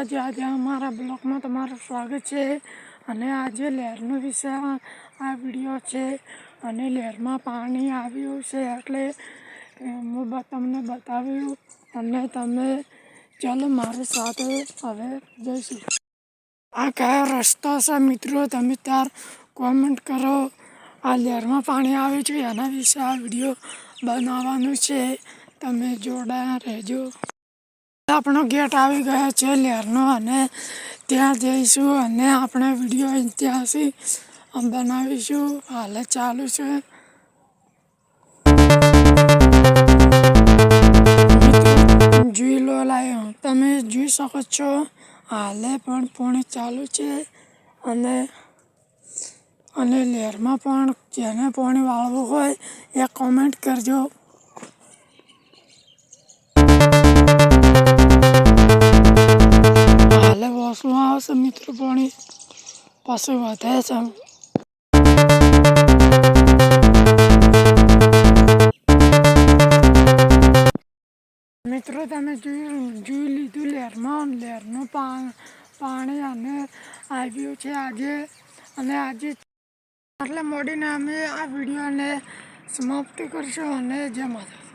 આજે આજે અમારા બ્લોગમાં તમારું સ્વાગત છે. અને આજે લહેરનો વિષય આ વીડિયો છે. અને લહેરમાં પાણી આવ્યું છે એટલે હું તમને બતાવ્યું. અને તમે ચાલો મારી સાથે હવે જઈશું. આ કયો રસ્તો છે મિત્રો? તમે ત્યાર કોમેન્ટ કરો. આ લહેરમાં પાણી આવ્યું છે. એના વિશે આ વીડિયો બનાવવાનું છે. તમે જોડાયા રહેજો. આપણો ગેટ આવી ગયો છે લહેરનો અને ત્યાં જઈશું અને આપણે વીડિયો ત્યાંથી બનાવીશું. હાલે ચાલુ છે. જોઈ લો લાયો. તમે જોઈ શકો છો. હાલે પણ પોણે ચાલુ છે. અને અને લહેરમાં પણ જેને પાણી વાળવું હોય એ કોમેન્ટ કરજો. આવશે મિત્રો પાણી પાસે વધે છે. મિત્રો, તમે જોયું, જોઈ લીધું લહેરમાં લહેરનું પાણી અને આવ્યું છે આજે. અને આજે એટલે મોડીને અમે આ વિડીયોને સમાપ્ત કરશું અને જય માતા